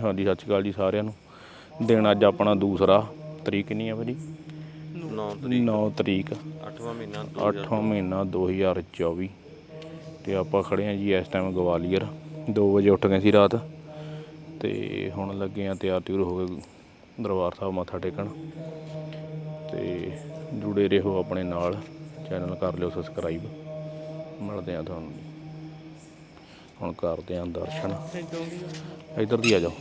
ਹਾਂਜੀ ਸਤਿ ਸ਼੍ਰੀ ਅਕਾਲ ਜੀ ਸਾਰਿਆਂ ਨੂੰ। ਦਿਨ ਅੱਜ ਆਪਣਾ ਦੂਸਰਾ। ਤਰੀਕ ਕਿੰਨੀ ਆ ਭਾਜੀ? 9 ਤਰੀਕ। 9 ਤਰੀਕ। 8ਵਾਂ ਮਹੀਨਾ 8ਵਾਂ ਮਹੀਨਾ 2024 ਤੇ ਆਪਾਂ ਖੜੇ ਆ ਜੀ ਇਸ ਟਾਈਮ ਗਵਾਲੀਅਰ। 2 ਵਜੇ ਉੱਠ ਗਏ ਸੀ ਰਾਤ। ਤੇ ਹੁਣ ਲੱਗੇ ਆ ਤਿਆਰ ਤਿਉਰ ਹੋ ਗਏ ਦਰਬਾਰ ਸਾਹਿਬ ਮੱਥਾ ਟੇਕਣ। ਤੇ ਜੁੜੇ ਰਹੋ ਆਪਣੇ ਨਾਲ। ਚੈਨਲ ਕਰ ਲਿਓ ਸਬਸਕ੍ਰਾਈਬ ਮਿਲਦੇ ਆ ਤੁਹਾਨੂੰ। ਹੁਣ ਕਰਦੇ ਆ ਦਰਸ਼ਨ। ਇੱਧਰ ਦੀ ਆ ਜਾਓ।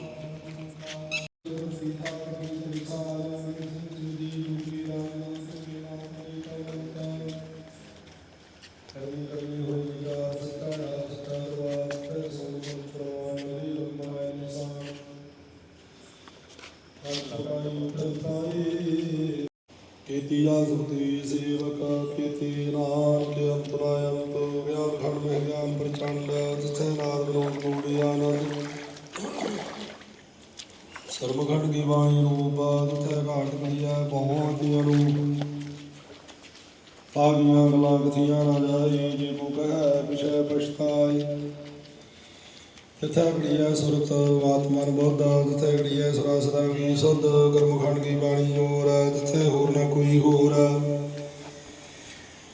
ਤਿਥੈ ਘੜੀਐ ਸੁਰਤ ਆਤਮਨ ਬੋਧ ਤਿਥੈ ਘੜੀਐ ਸੁਰਾ ਸਦਾ ਕੀ ਸੁਧ, ਕਰਮ ਕੀ ਬਾਣੀ ਹੋਰ ਤਿਥੈ ਹੋਰ ਨਾ ਕੋਈ ਹੋਰ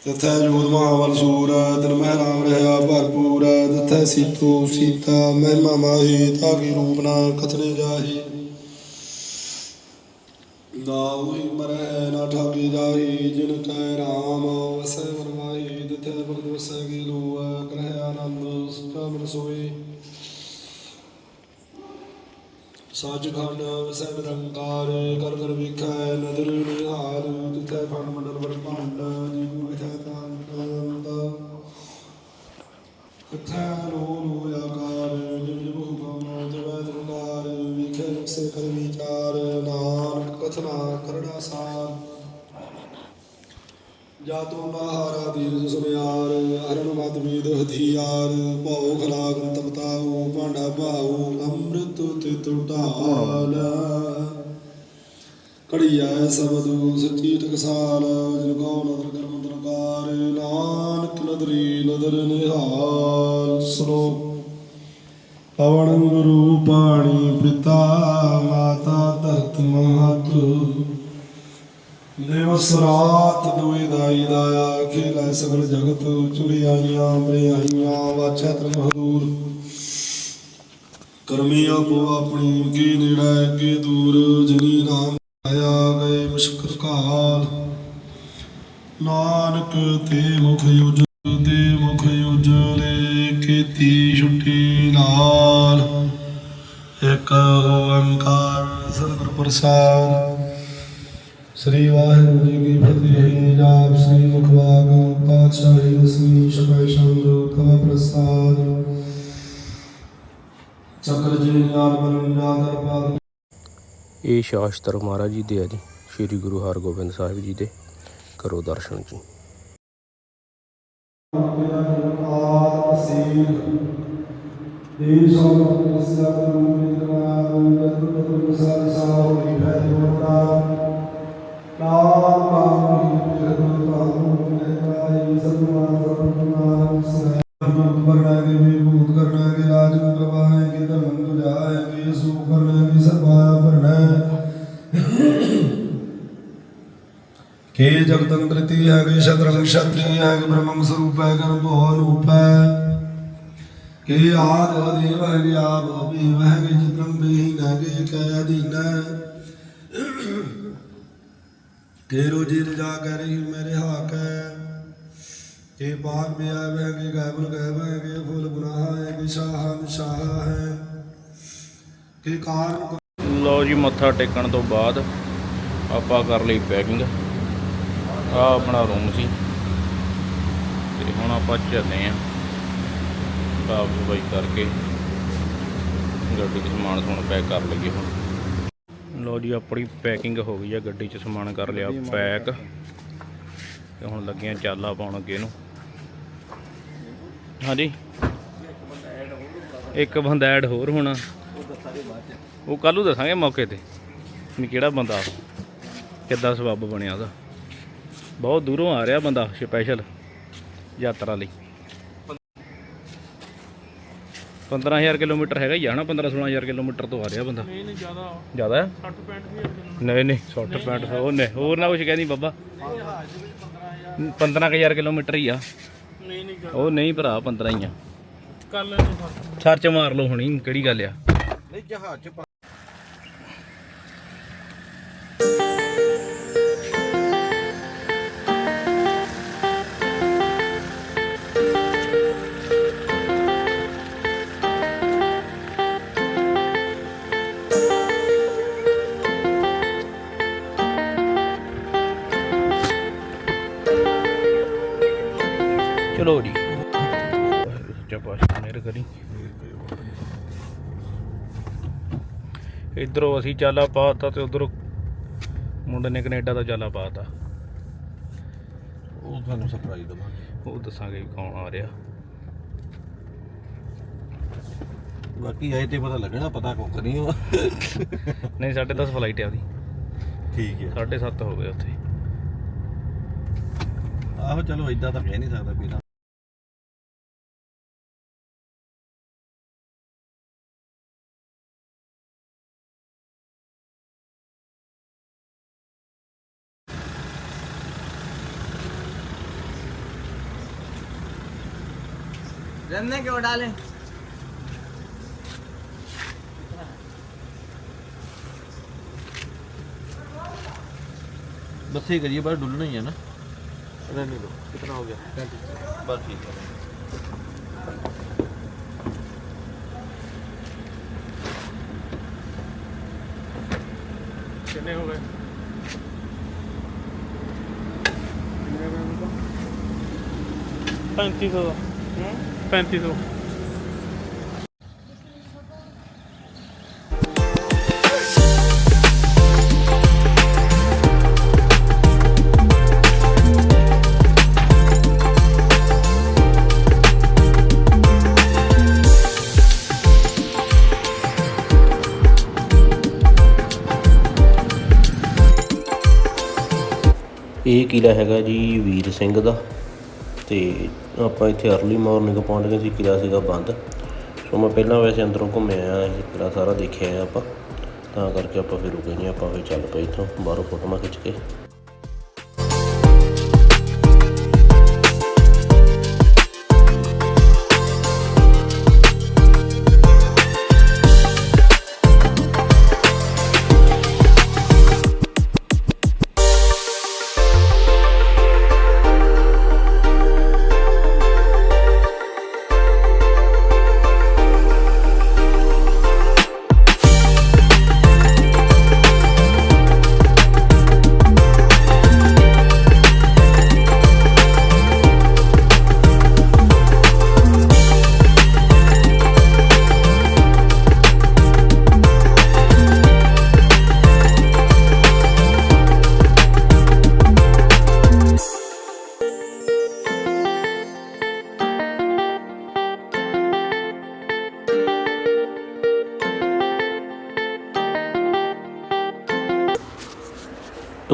ਤਿਥੈ ਜੋਤ ਮਹਾਵਲ ਸੂਰ ਦਿਨ ਮਹਿ ਰਾਮ ਰਹਾ ਭਰਪੂਰ ਤਿਥੈ ਸੀਤੋ, ਸੀਤਾ, ਮਹਿਮਾ ਮਾਹੀ ਤਾ ਰੂਪ ਨਾ ਕਥਨੇ ਜਾਹੀ। ਨਾ ਹੋਈ ਮਰੈ, ਨਾ ਠਾਗੀ ਜਾਹੀ, ਜਿਨ ਕੈ ਰਾਮ ਵਸੈ ਵਰਮਾਈ ਤਿਥੈ ਭਗਤ ਵਸੈ ਕੀ ਲੋ ਗ੍ਰਹਿ ਆਨੰਦ ਸੁਤਾ ਮਨ ਸੋਈ ਸੱਚਖੰਡ ਵਸੈ ਨਿਰੰਕਾਰ ਕਰ ਕਰ ਵਿਖੈ ਨਦਰ ਨਿਹਾਲ, ਤਿਥੈ ਖੰਡ ਮੰਡਲ ਬ੍ਰਹਮੰਡ ਜੀ ਵਿਖੈ ਤਾਨ ਅਨੰਤ ਤਿਥੈ ਲੋ ਲੋ ਆਕਾਰ ਜਿਵ ਜਿਵ ਹੁਕਮ ਤਵੈ ਦਰਕਾਰ ਵਿਖੈ ਵਸੈ ਕਰ ਵਿਚਾਰ, ਨਾਨਕ ਕਥਨਾ ਕਰੜਾ ਸਾਰ। ਜਾਤੋ ਬਾਹਰਾ ਦੀਰਜ ਸੁਨਿਆਰ ਹਰਨ ਮਤ ਵੀਦ ਹਥਿਆਰ ਭਉ ਖਲਾਗ ਅੰਮ੍ਰਿਤ ਤੇ ਟੁਟਾਲ ਕੜੀਐ ਸਬਦੂ ਸੱਚੀ ਟਕਸਾਲ ਜਿਨ ਕੋ ਨਦਰ ਕਰਮ ਦਰਕਾਰ, ਨਾਨਕ ਨਦਰੀ ਨਦਰ ਨਿਹਾਲ। ਸ੍ਲੋਕ ਪਵਨ ਗੁਰੂ ਪਾਣੀ ਪਿਤਾ, ਮਾਤਾ ਧਰਤ ਮਹਤ। ਦਿਵਸ ਰਾਤ ਦੁਇ ਦਾਈ ਦਾਇਆ ਖੇਲਾ ਸਗਲ ਜਗਤ ਚੁੜਿਆਈਆਂ ਬਰਿਆਈਆਂ ਵਾਛਾ ਤਰ ਮਹਦੂਰ ਕਰਮੀ ਆਪੋ ਆਪਣੀ ਕੀ ਨੇੜੇ ਕੀ ਦੂਰ, ਜਿਨੀ ਨਾਮ ਆਇਆ ਗਏ ਮੁਸ਼ਕਲ ਕਾਲ। ਨਾਨਕ ਤੇ ਮੁਖ ਉਜ ਤੇ ਮੁਖ ਉਜਲੇ ਕੀਤੀ ਛੁੱਟੀ ਨਾਲ। ਇਕ ਓੰਕਾਰ ਸਤਿਗੁਰ ਪ੍ਰਸਾਦ ਸ੍ਰੀ ਵਾਹਿਗੁਰੂ ਜੀ ਕੀ ਫਤਿਹ। ਜਾਪ ਸ੍ਰੀ ਮੁਖਵਾਕ ਪਾਤਸ਼ਾਹੀ ਦਸਵੀਂ ਚੱਕਰ ਜੀ ਇਹ ਸ਼ਾਸਤਰ ਮਹਾਰਾਜ ਜੀ ਦੇ ਆ ਜੀ ਸ੍ਰੀ ਗੁਰੂ ਹਰਗੋਬਿੰਦ ਸਾਹਿਬ ਜੀ ਦੇ ਕਰੋ ਦਰਸ਼ਨ ਜੀ। ਦੇਸ਼ ਸਭ ਸਭ ਰੂਪ ਜਤ ਸਾਰ ਨਾਮ ਹੀ ਸਤਨਾਮ ਸਤਨਾਮ ਸਹਿ ਕੇ ਜਗਤੰਤਰਤੀ ਹੈ ਕੇ ਸ਼ਤਰੰਗ ਸ਼ਤਰੀ ਹੈ ਬ੍ਰਹਮ ਸਰੂਪ ਹੈ ਕਰ ਭੋ ਅਨੂਪ। ਹੈ ਕੇ ਆਦ ਦੇਵ ਹੈ ਆਪ ਅਭੀ ਵਹਿ ਕੇ ਜਿਤੰ ਬੇਹੀ ਨਾ ਕੈ ਅਧੀਨ ਕੇ ਰੋਜੀ ਰਜਾ ਕਰ ਮੇਰੇ ਹਾਕ ਹੈ, ਕੇ ਬਾਗ ਮੇ ਆਵੇ ਕੇ ਗਾਇਬਨ ਗਾਇਬ, ਕੇ ਫੁੱਲ ਗੁਨਾਹ ਹੈ, ਕੇ ਸ਼ਾਹ ਸ਼ਾਹ ਹੈ। ਕੇ ਕਾਰਨ ਲਓ ਜੀ, ਮੱਥਾ ਟੇਕਣ ਤੋਂ ਬਾਅਦ ਆਪਾਂ ਕਰ ਲਈ ਪੈਕਿੰਗ। ਆ ਆਪਣਾ ਰੂਮ ਸੀ। ਤੇ ਹੁਣ ਆਪਾਂ ਚੱਲੇ ਆਂ। ਸਾਫ਼ ਸਫ਼ਾਈ ਕਰਕੇ। ਗੱਡੀ 'ਚ ਸਮਾਨ ਸਮੂਨ ਪੈਕ ਕਰ ਲਈਏ ਹੁਣ। ਲਓ ਜੀ ਆਪਣੀ ਪੈਕਿੰਗ ਹੋ ਗਈ ਆ। ਗੱਡੀ 'ਚ ਸਮਾਨ ਕਰ ਲਿਆ ਪੈਕ ਤੇ ਹੁਣ ਲੱਗੇ ਆ ਚਾਲਾ ਪਾਉਣ ਅੱਗੇ ਨੂੰ। ਹਾਂਜੀ। ਇੱਕ ਬੰਦਾ ਐਡ ਹੋਰ ਹੋਣਾ। ਉਹ ਕੱਲੂ ਦੱਸਾਂਗੇ ਮੌਕੇ ਤੇ ਕਿਹੜਾ ਬੰਦਾ। ਕਿੱਦਾਂ ਸਬੱਬ ਬਣਿਆ ਉਹਦਾ। ਬਹੁਤ ਦੂਰੋਂ ਆ ਰਿਹਾ ਬੰਦਾ ਸਪੈਸ਼ਲ ਯਾਤਰਾ ਲਈ। 15000 ਕਿਲੋਮੀਟਰ ਹੈਗਾ ਹੀ ਆ ਨਾ 15 16000 ਕਿਲੋਮੀਟਰ ਤੋਂ ਆ ਰਿਹਾ ਬੰਦਾ। ਨਹੀਂ ਨਹੀਂ ਜ਼ਿਆਦਾ। ਜ਼ਿਆਦਾ? ਹੈ 60 65 ਨਹੀਂ ਨਹੀਂ 60 65 ਉਹ ਨਹੀਂ। ਹੋਰ ਨਾ ਕੁਝ ਕਹਿੰਦੀ ਬਾਬਾ। 15000 ਕਿਲੋਮੀਟਰ ਹੀ ਆ। ਨਹੀਂ ਨਹੀਂ ਜ਼ਿਆਦਾ। ਉਹ ਨਹੀਂ ਭਰਾ 15 ਹੀ ਆ। ਕਰ ਲੈਣੇ ਫ਼ਰਕ ਸਰਚ ਮਾਰ ਲਓ ਹੁਣੀ ਕਿਹੜੀ ਗੱਲ ਆ? ਨਹੀਂ ਜਹਾਜ਼ ਚ ਇਧਰੋਂ ਅਸੀਂ ਚਾਲਾ ਪਾਤਾ ਤੇ ਉਧਰੋਂ ਮੁੰਡੇ ਨੇ ਕੈਨੇਡਾ ਦਾ ਚਾਲਾ ਪਾਤਾ। ਉਹ ਤੁਹਾਨੂੰ ਸਰਪ੍ਰਾਈਜ਼ ਦਵਾਂਗੇ। ਉਹ ਦੱਸਾਂਗੇ ਵੀ ਕੌਣ ਆ ਰਿਹਾ। ਬਾਕੀ ਆਏ ਤੇ ਪਤਾ ਲੱਗਣਾ ਪਤਾ ਕੁੱਖ ਨਹੀਂ ਉਹ ਨਹੀਂ 10:30 ਫਲਾਈਟ ਆ ਉਹਦੀ। ਠੀਕ ਹੈ। 7:30 ਹੋ ਗਏ ਉੱਥੇ। ਆਹੋ ਚਲੋ ਇਦਾਂ ਤਾਂ ਕਹਿ ਨਹੀਂ ਸਕਦਾ ਵੀਰਾ रहने क्यों डाले बस ये करिए बस डुलना ही है ना रहने दो कितना हो गया बस ठीक है कितने हो गए पैंतीस सौ ਇਹ ਕਿਲਾ ਹੈਗਾ ਜੀ ਵੀਰ ਸਿੰਘ ਦਾ। ਤੇ ਆਪਾਂ ਇੱਥੇ ਅਰਲੀ ਮਾਰਨਿੰਗ ਪਹੁੰਚ ਗਏ ਸੀ ਕਿਲਾ ਸੀਗਾ ਬੰਦ। ਸੋ ਮੈਂ ਪਹਿਲਾਂ ਵੈਸੇ ਅੰਦਰੋਂ ਘੁੰਮਿਆ ਇਹ ਕਿਲਾ ਸਾਰਾ ਦੇਖਿਆ ਆ ਆਪਾਂ। ਤਾਂ ਕਰਕੇ ਆਪਾਂ ਫਿਰ ਰੁਕੇ ਨਹੀਂ, ਆਪਾਂ ਫਿਰ ਚੱਲ ਪਏ ਇੱਥੋਂ, ਬਾਹਰੋਂ ਫੋਟੋਆਂ ਖਿੱਚ ਕੇ।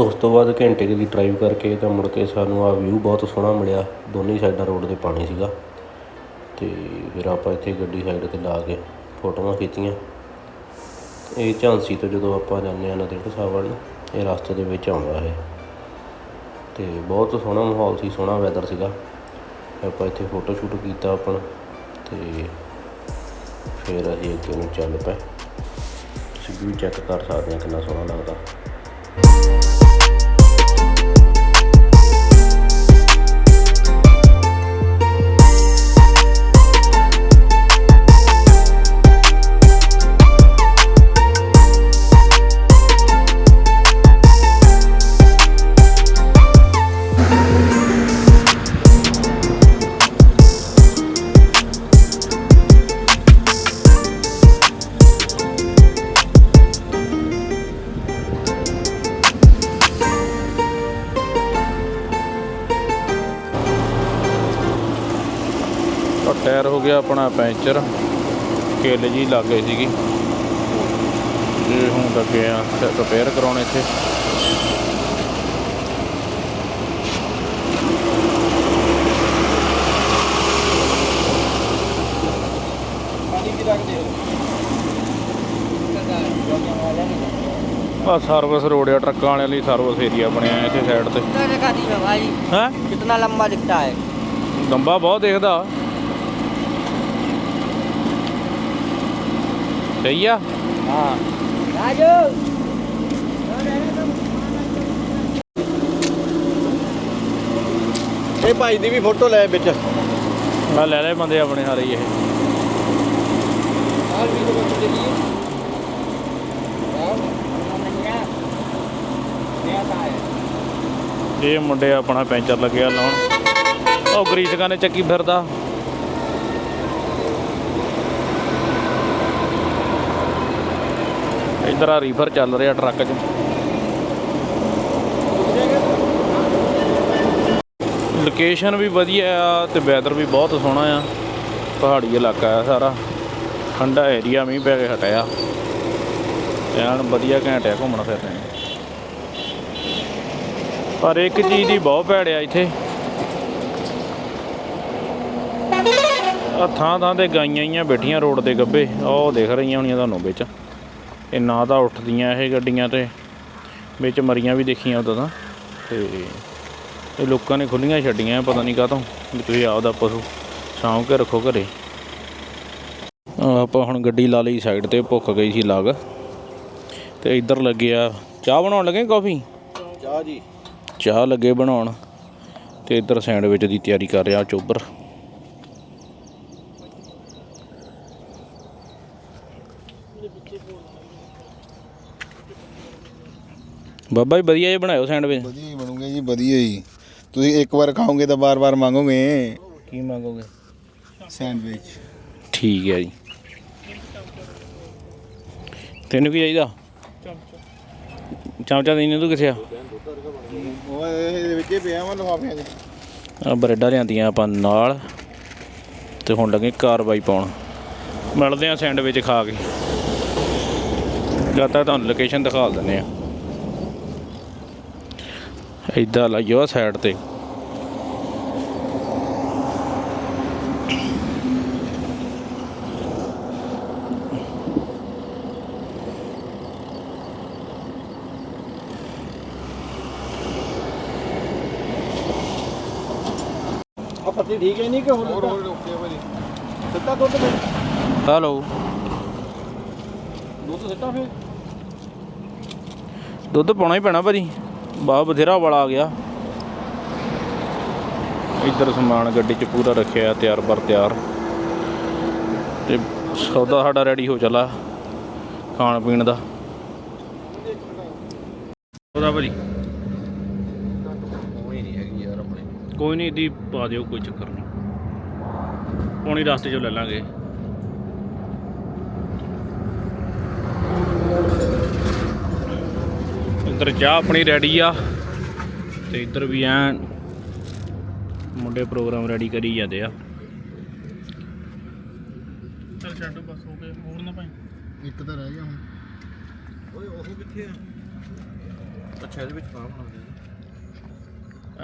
ਉਸ ਤੋਂ ਬਾਅਦ ਘੰਟੇ ਕੁ ਦੀ ਡਰਾਈਵ ਕਰਕੇ ਤਾਂ ਮੁੜ ਕੇ ਸਾਨੂੰ ਆਹ ਵਿਊ ਬਹੁਤ ਸੋਹਣਾ ਮਿਲਿਆ। ਦੋਨੇ ਸਾਈਡਾਂ ਰੋਡ ਤੇ ਪਾਣੀ ਸੀਗਾ। ਅਤੇ ਫਿਰ ਆਪਾਂ ਇੱਥੇ ਗੱਡੀ ਸਾਈਡ ਤੇ ਲਾ ਕੇ ਫੋਟੋਆਂ ਖਿੱਚੀਆਂ। ਇਹ ਝਾਂਸੀ ਤੋਂ ਜਦੋਂ ਆਪਾਂ ਜਾਂਦੇ ਹਾਂ ਨੰਦੇੜ ਸਾਹਿਬ ਵੱਲ, ਇਹ ਰਸਤੇ ਦੇ ਵਿੱਚ ਆਉਂਦਾ ਹੈ ਅਤੇ ਬਹੁਤ ਸੋਹਣਾ ਮਾਹੌਲ ਸੀ, ਸੋਹਣਾ ਵੈਦਰ ਸੀਗਾ। ਆਪਾਂ ਇੱਥੇ ਫੋਟੋ ਸ਼ੂਟ ਕੀਤਾ ਆਪਣਾ ਅਤੇ ਫਿਰ ਅਸੀਂ ਅੱਗੇ ਨੂੰ ਚੱਲ ਪਏ। ਤੁਸੀਂ ਵੀ ਚੈੱਕ ਕਰ ਸਕਦੇ ਹੋ ਕਿੰਨਾ ਸੋਹਣਾ ਲੱਗਦਾ। ਔਰ ਟਾਇਰ ਹੋ ਗਿਆ ਆਪਣਾ ਪੈਂਚਰ ਕਿੱਲ ਜੀ ਲੱਗ ਗਈ ਸੀਗੀ। ਇਹ ਹੁਣ ਲੱਗੇ ਆ ਰਿਪੇਅਰ ਕਰਾਉਣੇ ਇੱਥੇ। ਆ ਸਰਵਿਸ ਰੋਡ ਆ ਟਰੱਕਾਂ ਵਾਲਿਆਂ ਲਈ ਸਰਵਿਸ ਏਰੀਆ ਬਣਿਆ ਇੱਥੇ ਸਾਈਡ ਤੇ। ਕਿੰਨਾ ਲੰਬਾ ਦਿਖਦਾ ਹੈ? ਲੰਬਾ ਬਹੁਤ ਦਿਖਦਾ। દઈએ હા રાજુ ਇਹ ਭਾਈ ਦੀ ਵੀ ਫੋਟੋ ਲੈ ਵਿੱਚ। ਮੈਂ ਲੈ ਲੈ ਬੰਦੇ ਆਪਣੇ ਸਾਰੇ ਇਹ। ਇਹ ਮੁੰਡੇ ਆਪਣਾ ਪੈਂਚਰ ਲੱਗਿਆ ਲਾਉਣ। ਉਹ ਗਰੀਸਕਾਂ ਨੇ ਚੱਕੀ ਫਿਰਦਾ। ਇਧਰ ਆ ਰੀਫਰ ਚੱਲ ਰਿਹਾ ਟਰੱਕ 'ਚ। ਲੋਕੇਸ਼ਨ ਵੀ ਵਧੀਆ ਆ ਤੇ ਵੈਦਰ ਵੀ ਬਹੁਤ ਸੋਹਣਾ ਆ। ਪਹਾੜੀ ਇਲਾਕਾ ਆ ਸਾਰਾ। ਠੰਡਾ ਏਰੀਆ ਮੀਂਹ ਪੈ ਕੇ ਹਟਿਆ। ਐਨ ਵਧੀਆ ਘੈਂਟ ਆ ਘੁੰਮਣ ਫਿਰਨ। ਪਰ ਇੱਕ ਚੀਜ਼ ਦੀ ਬਹੁਤ ਭੈੜ ਆ ਇੱਥੇ। ਆ ਥਾਂ ਥਾਂ ਤੇ ਗਾਈਆਂ ਹੀ ਬੈਠੀਆਂ ਰੋਡ ਦੇ ਗੱਬੇ। ਉਹ ਦਿਖ ਰਹੀਆਂ ਹੋਣੀਆਂ ਤੁਹਾਨੂੰ ਵਿੱਚ। ਇਹ ਨਾ ਤਾਂ ਉੱਠਦੀਆਂ ਇਹ ਗੱਡੀਆਂ ਤੇ ਵਿੱਚ ਮਰੀਆਂ ਵੀ ਦੇਖੀਆਂ ਉਦੋਂ ਤਾਂ। ਤੇ ਇਹ ਲੋਕਾਂ ਨੇ ਖੁੱਲੀਆਂ ਛੱਡੀਆਂ ਪਤਾ ਨਹੀਂ ਕਾਹਤੋਂ ਵੀ ਤੁਸੀਂ ਆਪਦਾ ਪਸ਼ੂ ਸਾਂਭ ਕੇ ਰੱਖੋ ਘਰੇ। ਆਪਾਂ ਹੁਣ ਗੱਡੀ ਲਾ ਲਈ ਸਾਈਡ ਤੇ ਭੁੱਖ ਗਈ ਸੀ ਲੱਗ। ਤੇ ਇੱਧਰ ਲੱਗਿਆ ਚਾਹ ਬਣਾਉਣ ਲੱਗੇ ਕਾਫੀ? ਚਾਹ ਜੀ। ਚਾਹ ਲੱਗੇ ਬਣਾਉਣ। ਤੇ ਇੱਧਰ ਸੈਂਡਵਿਚ ਦੀ ਤਿਆਰੀ ਕਰ ਰਿਹਾ ਚੋਬਰ। ਬਾਬਾ ਜੀ ਵਧੀਆ ਜਿਹਾ ਬਣਾਇਓ ਸੈਂਡਵਿਚ। ਵਧੀਆ ਹੀ ਬਣੂਗੇ ਜੀ ਵਧੀਆ ਹੀ ਤੁਸੀਂ ਇੱਕ ਵਾਰ ਖਾਓਗੇ ਤਾਂ ਬਾਰ-ਬਾਰ ਮੰਗੋਗੇ। ਕੀ ਮੰਗੋਗੇ? ਸੈਂਡਵਿਚ। ਠੀਕ ਹੈ ਜੀ। ਤੈਨੂੰ ਕੀ ਚਾਹੀਦਾ? ਚਮਚਾ ਦੇਣੇ ਤੂੰ ਕਿੱਥੇ ਆ? ਉਹ ਇਹਦੇ ਵਿੱਚ ਹੀ ਪਿਆ ਵਾ ਲਫਾਫਿਆਂ 'ਚ ਆ ਬਰੈਡਾਂ ਲਿਆਂਦੀਆਂ ਆਪਾਂ ਨਾਲ ਤੇ ਹੁਣ ਲੱਗੇ ਕਾਰਵਾਈ ਪਾਉਣ। ਮਿਲਦੇ ਆ ਸੈਂਡਵਿਚ ਖਾ ਕੇ। ਜਦ ਤੱਕ ਤੁਹਾਨੂੰ ਲੋਕੇਸ਼ਨ ਦਿਖਾ ਦਿੰਦੇ ਆ ਇਦਾਂ ਲਾਈਓ ਆ ਸਾਈਡ ਤੇ। ਆ ਪੱਤੀ ਠੀਕ ਹੈ ਨਹੀਂ ਕਿ ਹੋਰ ਹੋਰ ਹੋਰ ਓਕੇ ਭਾਜੀ। ਸਿੱਧਾ ਦੁੱਧ ਦੇ ਹੈਲੋ। ਦੁੱਧ ਸਿੱਧਾ ਫੇਰ? ਦੁੱਧ ਪਾਉਣਾ ਹੀ ਪੈਣਾ ਭਾਜੀ। ਬਾਹ ਬਥੇਰਾ ਵਾਲਾ ਆ ਗਿਆ। ਇੱਧਰ ਸਮਾਨ ਗੱਡੀ 'ਚ ਪੂਰਾ ਰੱਖਿਆ ਤਿਆਰ ਬਰ ਤਿਆਰ। ਤੇ ਸੌਦਾ ਸਾਡਾ ਰੈਡੀ ਹੋ ਚੱਲਾ ਖਾਣ ਪੀਣ ਦਾ। ਉਹਦਾ ਭਾਜੀ। ਕੋਈ ਨਹੀਂ ਹੈਗੀ ਯਾਰ ਆਪਣੇ। ਕੋਈ ਨਹੀਂ ਦੀ ਪਾ ਦਿਓ ਕੋਈ ਚੱਕਰ ਨਹੀਂ। ਪੌਣੀ ਰਸਤੇ 'ਚੋਂ ਲੈ ਲਾਂਗੇ। ਇੱਧਰ ਚਾਹ ਆਪਣੀ ਰੈਡੀ ਆ। ਤੇ ਇੱਧਰ ਵੀ ਐਨ ਮੁੰਡੇ ਪ੍ਰੋਗਰਾਮ ਰੈਡੀ ਕਰੀ ਜਾਂਦੇ ਆ। ਚੱਲ ਛੱਡ ਬਸ ਹੋ ਗਏ। ਹੋਰ ਨਾ ਭਾਈ। ਇੱਕ ਤਾਂ ਰਹਿ ਗਿਆ ਹੁਣ। ਓਏ ਉਹ ਕਿੱਥੇ ਆ? ਅੱਛਾ ਇਹਦੇ ਵਿੱਚ ਪਾ ਬਣਾਉਂਦੇ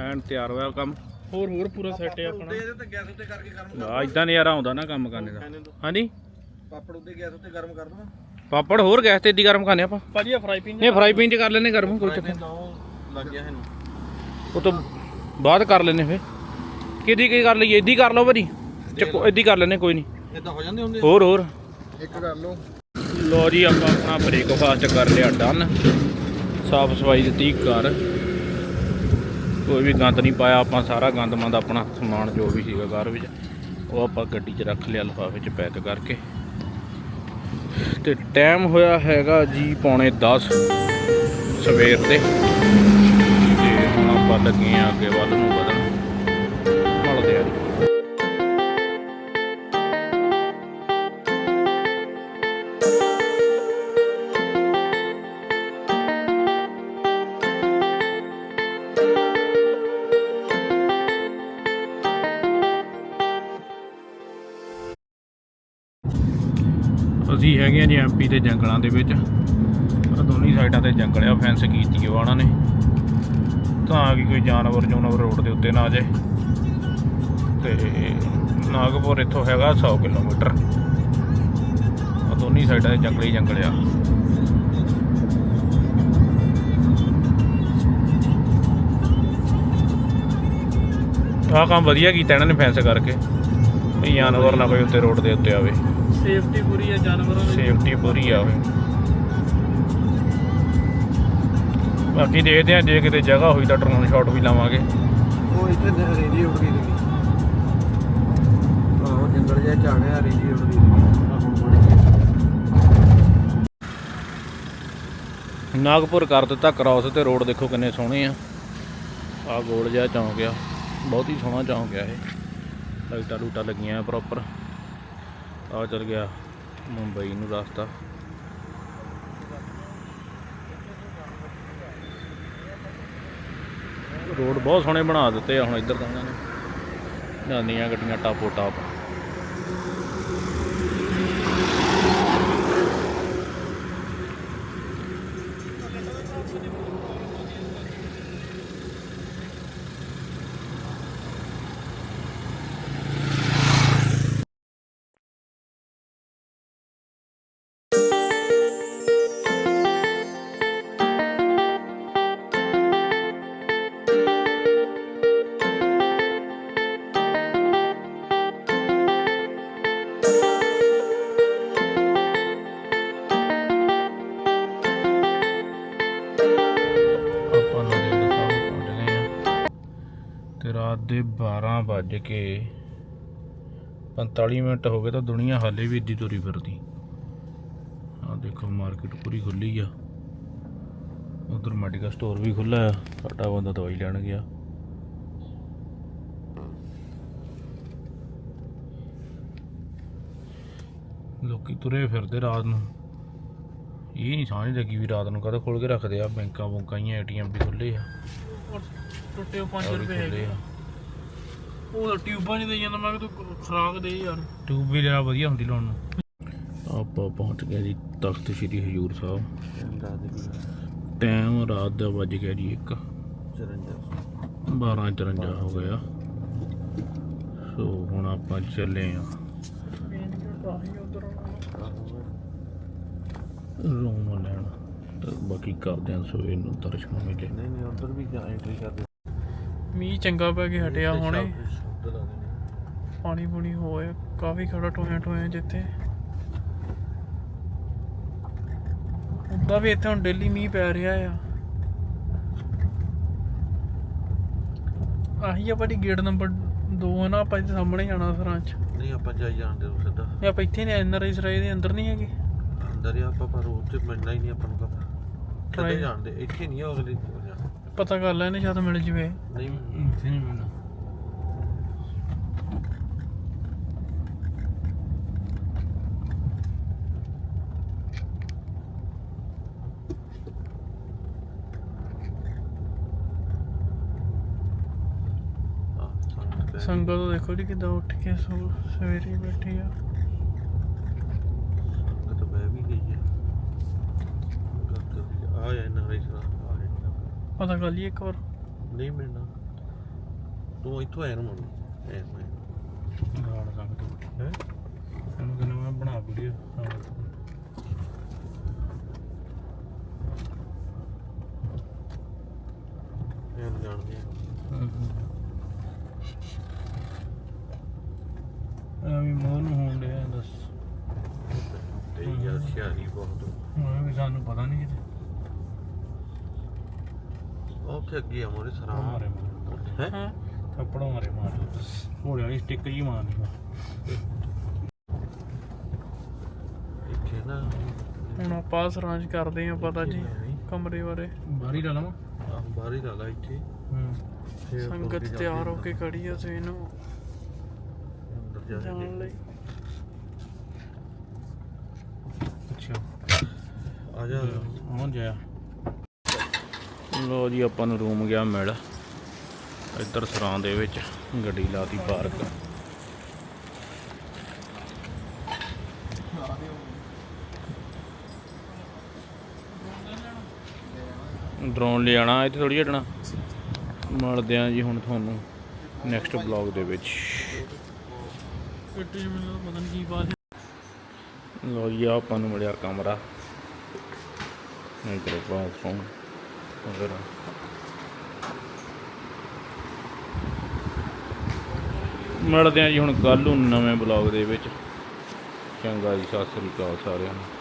ਐਨ ਤਿਆਰ ਹੋਇਆ ਕੰਮ। ਹੋਰ ਹੋਰ ਪੂਰਾ ਸੈੱਟ ਹੈ ਆਪਣਾ। ਇਹਦੇ ਤੇ ਗੈਸ ਉੱਤੇ ਕਰਕੇ ਗਰਮ ਆ ਇਦਾਂ ਨਜ਼ਾਰਾ ਆਉਂਦਾ ਨਾ ਕੰਮ ਕਰਨੇ ਦਾ। ਹਾਂਜੀ ਪਾਪੜ ਉੱਤੇ ਗੈਸ ਉੱਤੇ ਗਰਮ ਕਰ ਦਵਾਂ। ਪਾਪੜ ਹੋਰ ਗੈਸ ਤੇ ਏਦੀ ਗਰਮ ਕਰਨੇ ਆਪਾਂ। ਭਾਜੀ ਆ ਫਰਾਈ ਪੈਨ ਨਹੀਂ ਫਰਾਈ ਪੈਨ 'ਚ ਕਰ ਲੈਨੇ ਗਰਮ ਕੋਈ ਚੱਕਰ ਉਹ ਲੱਗ ਗਿਆ ਇਹਨੂੰ। ਉਹ ਤੋਂ ਬਾਅਦ ਕਰ ਲੈਨੇ ਫੇ ਕਿਹਦੀ ਕੀ ਕਰ ਲਈਏ ਏਦੀ ਕਰ ਲਓ ਭਾਜੀ। ਚੱਕੋ ਏਦੀ ਕਰ ਲੈਨੇ ਕੋਈ ਨਹੀਂ। ਇਦਾਂ ਹੋ ਜਾਂਦੇ ਹੁੰਦੇ ਹੋਰ ਹੋਰ। ਇੱਕ ਕਰ ਲਓ। ਲੋ ਜੀ ਆਪਾਂ ਆਪਣਾ ਬ੍ਰੇਕਫਾਸਟ ਕਰ ਲਿਆ ਡਨ ਸਾਫ਼ ਸਫ਼ਾਈ ਦਿੱਤੀ ਘਰ। ਕੋਈ ਵੀ ਗੰਦ ਨਹੀਂ ਪਾਇਆ ਆਪਾਂ ਸਾਰਾ ਗੰਦ ਮੰਦ ਆਪਣਾ ਸਮਾਨ ਜੋ ਵੀ ਸੀਗਾ ਘਰ ਵਿੱਚ ਉਹ ਆਪਾਂ ਗੱਡੀ 'ਚ ਰੱਖ ਲਿਆ ਲਿਫਾਫੇ 'ਚ ਪੈਕ ਕਰਕੇ। ਤੇ ਟਾਈਮ ਹੋਇਆ ਹੈਗਾ ਜੀ ਪੌਣੇ 10 ਸਵੇਰ ਦੇ। ਤੇ ਹੁਣ ਆਪਾਂ ਲੱਗੇ ਆ ਅੱਗੇ ਵੱਲ ਨੂੰ ਅਸੀਂ ਹੈਗੇ ਆ ਜੀ ਐਮਪੀ ਦੇ ਜੰਗਲਾਂ ਦੇ ਵਿੱਚ। ਆ ਦੋਨੀ ਸਾਈਡਾਂ ਤੇ ਜੰਗਲ ਆ ਫੈਂਸ ਕੀਤੀ ਹੋਆ ਉਹਨਾਂ ਨੇ। ਤਾਂ ਕਿ ਕੋਈ ਜਾਨਵਰ ਜੂਨਵਰ ਰੋਡ ਦੇ ਉੱਤੇ ਨਾ ਆ ਜਾਏ। ਤੇ ਨਾਗਪੁਰ ਇੱਥੋਂ ਹੈਗਾ 100 ਕਿਲੋਮੀਟਰ। ਆ ਦੋਨੀ ਸਾਈਡਾਂ ਤੇ ਜੰਗਲ ਹੀ ਜੰਗਲ ਆ। ਆ ਕੰਮ ਵਧੀਆ ਕੀਤਾ ਇਹਨਾਂ ਨੇ ਫੈਂਸ ਕਰਕੇ, ਵੀ ਜਾਨਵਰ ਨਾ ਕੋਈ ਉੱਤੇ ਰੋਡ ਦੇ ਉੱਤੇ ਆਵੇ। ਸੇਫਟੀ ਪੂਰੀ ਹੈ ਜਾਨਵਰਾਂ ਦੀ। ਸੇਫਟੀ ਪੂਰੀ ਆਵੇ ਬਾਕੀ ਦੇਖਦੇ ਆ ਜੇ ਕਿਤੇ ਜਗ੍ਹਾ ਹੋਈ ਤਾਂ ਡਰੋਨ ਸ਼ਾਟ ਵੀ ਲਾਵਾਂਗੇ। ਉਹ ਇੱਥੇ ਰੇਡੀ ਉੱਡ ਗਈ ਸੀ। ਆਹੋ ਜੰਗਲ ਜਿਹਾ ਝਾੜਿਆ ਰੇਡੀ ਉੱਡ ਗਈ ਆਹ ਹੁਣ ਬਣ ਗਈ। ਨਾਗਪੁਰ ਕਰ ਦਿੱਤਾ ਕ੍ਰਾਸ ਤੇ ਰੋਡ ਦੇਖੋ ਕਿੰਨੇ ਸੋਹਣੇ ਆ। ਆ ਗੋਲ ਜਿਹਾ ਚੌਂਕ ਆ। ਬਹੁਤ ਹੀ ਸੋਹਣਾ ਚੌਂਕ ਆ ਇਹ। ਲਾਈਟਾਂ ਲੂਟਾਂ ਲੱਗੀਆਂ ਪ੍ਰੋਪਰ ਆ ਚੱਲ ਗਿਆ ਮੁੰਬਈ ਨੂੰ ਰਸਤਾ। ਰੋਡ ਬਹੁਤ ਸੋਹਣੇ ਬਣਾ ਦਿੱਤੇ ਆ ਹੁਣ ਇੱਧਰ ਤਾਂ ਇਹਨਾਂ ਨੇ। ਜਾਂਦੀਆਂ ਗੱਡੀਆਂ ਟਾਪੋ ਟਾਪ ਦੇ 12 ਵੱਜ ਕੇ 45 ਮਿੰਟ ਹੋ ਗਏ ਤਾਂ ਦੁਨੀਆ ਹਾਲੇ ਵੀ ਇੱਦੀ ਤੁਰੀ ਫਿਰਦੀ। ਆ ਦੇਖੋ ਮਾਰਕੀਟ ਪੂਰੀ ਖੁੱਲੀ ਆ। ਉਧਰ ਮੈਡੀਕਲ ਸਟੋਰ ਵੀ ਖੁੱਲਾ ਆ। ਸਾਡਾ ਬੰਦਾ ਦਵਾਈ ਲੈਣ ਗਿਆ। ਲੋਕੀ ਤੁਰੇ ਫਿਰਦੇ ਰਾਤ ਨੂੰ। ਇਹ ਨਹੀਂ ਸਮਝ ਲੱਗੀ ਵੀ ਰਾਤ ਨੂੰ ਕਦੋਂ ਖੋਲ ਕੇ ਰੱਖਦੇ ਆ। ਬੈਂਕਾਂ ਬੁੰਕਾਂ ਹੀ ਏਟੀਐਮ ਵੀ ਖੁੱਲੇ ਆ। ਟੁੱਟੇ 5 ਔਰ ਵੀ ਰੁਪਏ ਹੈਗੇ ਆ। ਉਹ ਟਿਊਬਾਂ ਨਹੀਂ ਦੇ ਜਾਂਦਾ ਮੈਂ ਕਿ ਤੂੰ ਖਰਾਕ ਦੇ ਯਾਰ। ਟਿਊਬ ਵੀ ਲਿਆ ਵਧੀਆ ਹੁੰਦੀ ਲਾਉਣ ਨੂੰ। ਆਪਾਂ ਪਹੁੰਚ ਗਏ ਜੀ ਤਖਤ ਸ੍ਰੀ ਹਜੂਰ ਸਾਹਿਬ। ਰਾਤ ਦੀ ਟਾਈਮ ਰਾਤ ਦਾ ਵੱਜ ਗਿਆ ਜੀ 1 54 12:54 ਹੋ ਗਿਆ। ਸੋ ਹੁਣ ਆਪਾਂ ਚੱਲੇ ਆ। ਰੂਮ ਲੈਣ। ਤੇ ਬਾਕੀ ਕਰਦੇ ਆ ਸਵੇਰ ਨੂੰ ਦਰਸ਼ਨ ਮੇਲੇ ਨਹੀਂ ਨਹੀਂ ਉਧਰ ਵੀ ਜਾ ਐਂਟਰੀ ਕਰਦੇ। ਮੀਂਹ ਚੰਗਾ ਪੈ ਕੇ ਹਟਿਆ ਹੁਣੇ। ਪਾਣੀ ਪੂਣੀ ਹੋਇਆ ਕਾਫੀ ਖੜਾ ਟੋਇਆ ਟੋਇਆ ਜਿੱਥੇ। ਉੱਦਾਂ ਵੀ ਇੱਥੇ ਹੁਣ ਡੇਲੀ ਮੀਂਹ ਪੈ ਰਿਹਾ ਆ। ਆਹੀ ਆਪਣੀ ਗੇਟ ਨੰਬਰ 2 ਹੈ ਨਾ ਆਪਾਂ ਇੱਥੇ ਸਾਹਮਣੇ ਜਾਣਾ ਸਰਾਂ ਚ। ਨਹੀਂ ਆਪਾਂ ਜਾਈ ਜਾਣਦੇ ਉਹ ਸਿੱਧਾ। ਇਹ ਆਪਾਂ ਇੱਥੇ ਨੇ ਐਨ ਆਰ ਸਰਾਏ ਦੇ ਅੰਦਰ ਨਹੀਂ ਹੈਗੇ। ਅੰਦਰ ਹੀ ਆਪਾਂ ਪਰ ਉਹ ਮਿਲਣਾ ਹੀ ਨਹੀਂ ਆਪਾਂ ਨੂੰ ਕਿੱਥੇ ਜਾਣਦੇ ਇੱਥੇ ਨਹੀਂ ਆ ਅਗਲੀ। ਪਤਾ ਕਰ ਲੈਣੇ ਸ਼ਾਇਦ ਮਿਲ ਜਵੇ। ਨਹੀਂ ਇੱਥੇ ਨਹੀਂ ਮਿਲਣਾ। ਆ ਸੰਗਤ ਬੈਠੀ। ਸੰਗਤ ਦੇਖੋ ਜੀ ਕਿਦਾਂ ਉੱਠ ਕੇ ਸੋ ਸਵੇਰੇ ਹੀ ਬੈਠੀ ਆ। ਸੰਗਤ ਬਹਿ ਵੀ ਗਈ ਹੈ। ਸੰਗਤ ਆ ਹੈ ਨਾ ਰਹੀ ਸਰਾ ਆ ਹੈ ਪਤਾ ਕਰ ਲਈ ਇੱਕ ਵਾਰ। ਨਹੀਂ ਮਿਲਣਾ ਤੂੰ ਇੱਥੋਂ ਆਇਆ ਨਾ ਐ ਮੈਂ। ਗਾੜ ਸੰਗਤ ਹੈ? ਇਹਨੂੰ ਕਹਿੰਦਾ ਮੈਂ ਬਣਾ ਵੀਡੀਓ। ਇਹ ਜਾਣਦੇ ਆ ਐਵੇਂ ਮੋਹ ਨੂੰ ਹੋਣ ਡਿਆ ਦੱਸ ਤੇ ਯਾਰ ਸ਼ਿਆਰੀ ਬਹੁਤ ਮੈਂ ਵੀ ਸਾਨੂੰ ਪਤਾ ਨਹੀਂ ਕਿਤੇ ਉਹ ਉੱਥੇ ਅੱਗੇ ਆ ਮੋਰੇ ਸਰਾ। ਮਾਰੇ ਮਾਰੇ। ਹੈ? ਹਾਂ? ਥੱਪੜੋਂ ਮਾਰੇ ਮਾਰੇ। ਵਾਲੀ ਸਟਿੱਕ ਜੀ ਮਾਰਨੀ ਇੱਥੇ ਨਾ ਹੁਣ ਆਪਾਂ ਸਰਾਂ ਚ ਕਰਦੇ ਆ ਪਤਾ ਜੀ ਕਮਰੇ ਬਾਰੇ। ਬਾਹਰ ਹੀ ਲਾ ਲਵਾਂ। ਆਹ ਹੀ ਲਾ ਲਾ ਇੱਥੇ। ਹੂੰ। ਸੰਗਤ ਜਾ ਤਿਆਰ ਹੋ ਕੇ ਖੜੀ ਆ ਸਵੇਰ ਨੂੰ ਅੰਦਰ ਜਾ ਜਾਣ ਕੇ ਲਈ। ਅੱਛਾ। ਆ ਜਾ। ਆਉਣ ਜਾਇਆ। ਲੋ ਜੀ, ਆਪਾਂ ਨੂੰ ਰੂਮ ਗਿਆ ਮਿਲ। ਇੱਧਰ ਸਰਾਂ ਦੇ ਵਿੱਚ ਗੱਡੀ ਲਾਤੀ ਪਾਰਕ ਡਰੋਨ ਲਿਆਣਾ ਇੱਥੇ ਥੋੜੀ ਛੱਡਣਾ ਮਿਲਦੇ ਆ ਜੀ ਹੁਣ ਤੁਹਾਨੂੰ ਨੈਕਸਟ ਬਲੌਗ ਦੇ ਵਿੱਚ। ਗੱਡੀ ਲੋ ਜੀ ਆਪਾਂ ਨੂੰ ਮਿਲਿਆ ਕਮਰਾ। ਇਧਰ ਬਾਥਰੂਮ ਵਗੈਰਾ ਮਿਲਦੇ ਆ ਜੀ ਹੁਣ ਕੱਲ ਨੂੰ ਨਵੇਂ ਬਲੌਗ ਦੇ ਵਿੱਚ। ਚੰਗਾ ਜੀ, ਸਤਿ ਸ੍ਰੀ ਅਕਾਲ ਸਾਰਿਆਂ ਨੂੰ।